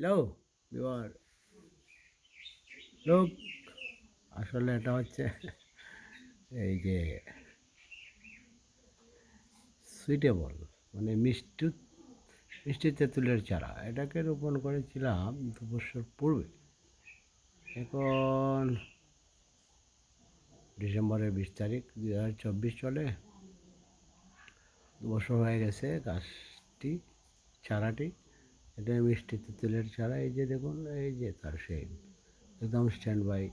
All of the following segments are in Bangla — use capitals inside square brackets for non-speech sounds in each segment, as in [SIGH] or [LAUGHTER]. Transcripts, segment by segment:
হ্যালো বিবার লোক আসলে এটা হচ্ছে [LAUGHS] এই যে সুইটেবল মানে মিষ্টি মিষ্টি তেঁতুলের চারা। এটাকে রোপণ করেছিলাম দু বছর পূর্বে। এখন ডিসেম্বরের বিশ তারিখ দু হাজার চব্বিশ চলে। দু বছর হয়ে গেছে গাছটি, চারাটি। এটা মিষ্টি তেঁতুলের চারা এই যে দেখুন, এই যে তার সেই, একদম স্ট্যান্ড বাই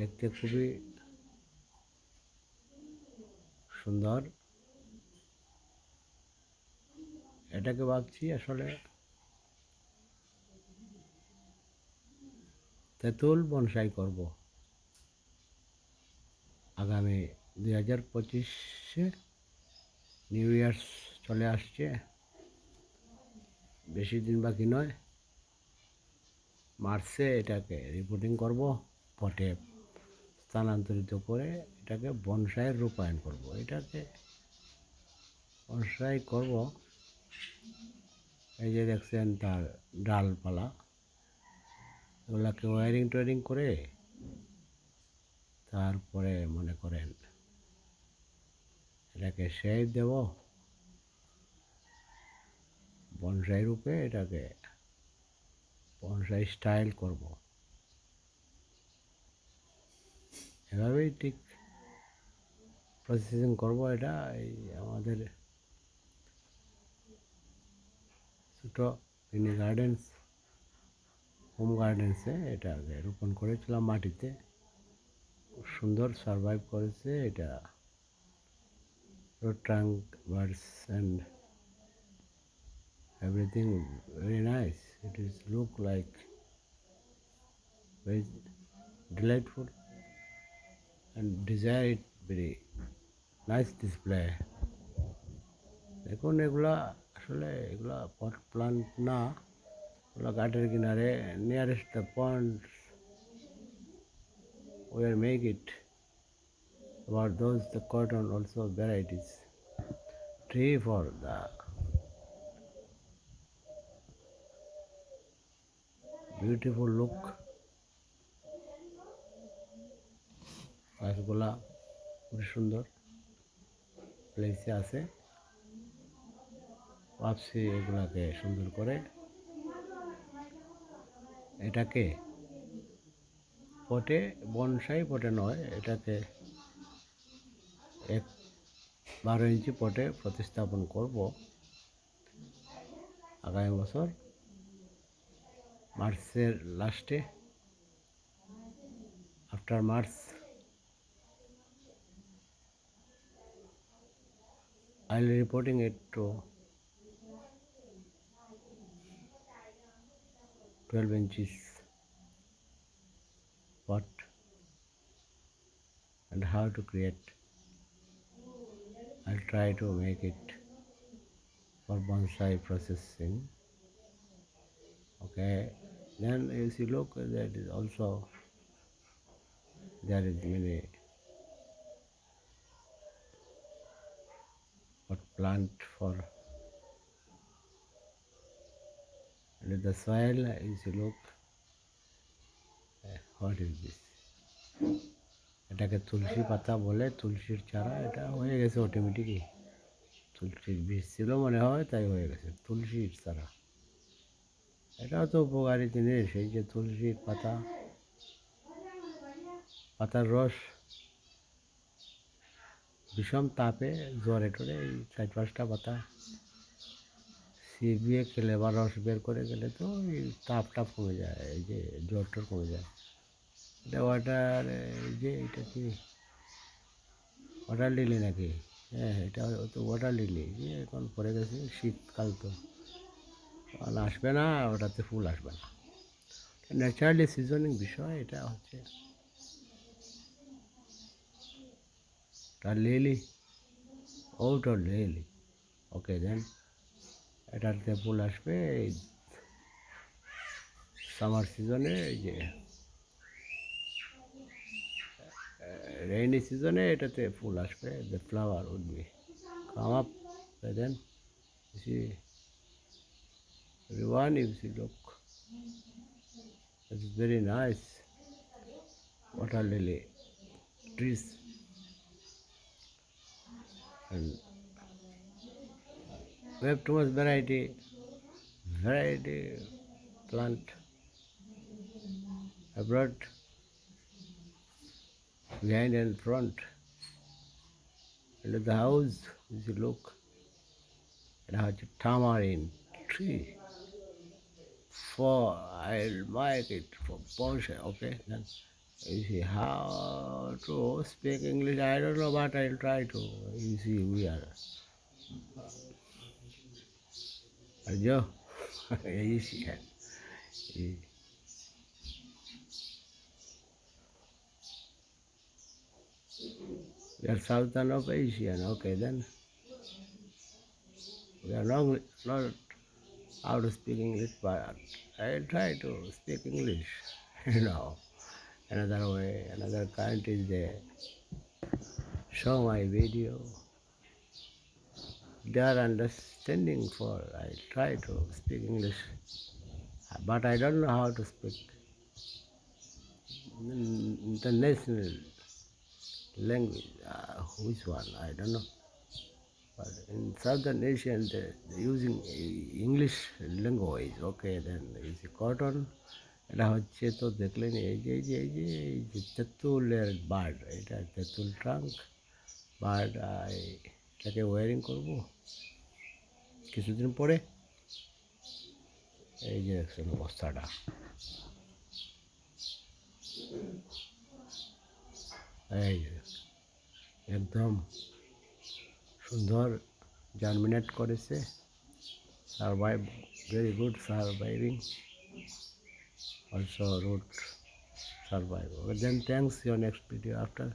দেখতে খুবই সুন্দর। এটাকে ভাবছি আসলে তেঁতুল বনসাই করব আগামী দুই হাজার পঁচিশে। নিউ ইয়ার্স চলে আসছে। বেশি দিন বাকি নয়। মার্চে এটাকে রিপোর্টিং করব, পটে স্থানান্তরিত করে এটাকে বনসাইয়ের রূপায়ণ করব। এটাকে বনসাই করব, এই যে দেখছেন তার ডালপালা, এগুলাকে ওয়ারিং টোয়ারিং করে তারপরে মনে করেন এটাকে শেপ দেব। বনসাই রূপে এটাকে বনসাই স্টাইল করব। এভাবেই ঠিক প্রসেসিং করব এটা, এই আমাদের ছোটো মিনি গার্ডেন্স হোম গার্ডেন্সে এটাকে রোপণ করেছিলাম মাটিতে। সুন্দর সারভাইভ করেছে এটা। Root trunk birds and everything very nice it is look like very delightful and desire it very nice display দেখুন এগুলা আসলে এগুলা পট প্লান্ট না এগুলো ঘাটের কিনারে nearest the pond we will make it about those the cotton also varieties tree for the beautiful look. গাছগুলা খুব সুন্দর। প্লেসে আছে। ভাবছি এগুলাকে সুন্দর করে। এটাকে পটে বনসাই পটে নয়, এটাকে এক বারো ইঞ্চি পটে প্রতিস্থাপন করব। আগামী বছর মার্চের লাস্টে after March I will reporting it to twelve inches what and how to create. I'll try to make it for bonsai processing. Okay, then you see, look, that is also there is many what plant for and the soil you see, look. What is this এটাকে তুলসী পাতা বলে তুলসীর চারা এটা হয়ে গেছে অটোমেটিকই তুলসীর বীজ ছিল মনে হয় তাই হয়ে গেছে তুলসীর চারা এটাও তো উপকারী জিনিস, এই যে তুলসীর পাতা, পাতার রস ভীষণ তাপে জ্বরে টরে এই চার পাঁচটা পাতা। সিবিয়ে খেলে বা রস বের করে গেলে তো এই তাপটা কমে যায়, এই যে জ্বর টর কমে যায়। এটা ওয়াটার এই যে এটা কি? ওয়াটার লিলি নাকি? হ্যাঁ এটা তো ওয়াটার লিলি এখন পড়ে গেছে শীতকাল তো। ফল আসবে না, ওটাতে ফুল আসবে না। ন্যাচারালি সিজনিং বিষয়, এটা হচ্ছে লিলি ওটা লিলি। ওকে দেন এটাতে ফুল আসবে, এই সামার সিজনে যে রেইনি সিজনে এটাতে ফুল আসবে the flower would come up then Rivani, if you look, it's very nice water lily trees and we have too much variety, variety plant abroad, behind and front. Under the house, if you look, it has a tamarind tree for I'll make it for Porsche, okay? Then you see how to speak English, I don't know, but I'll try to. You see, we are. Are you? see, we are southern of Asian, okay then. We are not, not how to speak English, but I try to speak English, [LAUGHS] you know, another way, another country there. Show my video. They are understanding for I try to speak English, but I don't know how to speak international language. Uh, which one? I don't know. But in Southern Asian, they, using uh, English language. Okay, then is cotton. এটা হচ্ছে তো দেখলেন এই যে এই যে এই যে এই যে তেঁতুলের বার্ড এটা তেঁতুল ট্রাঙ্ক বার্ড এটাকে ওয়ারিং করব কিছুদিন পরে এই যে দেখছেন অবস্থাটা এই একদম সুন্দর জার্মিনেট করেছে। Survive very good surviving also root survive then thanks your next video after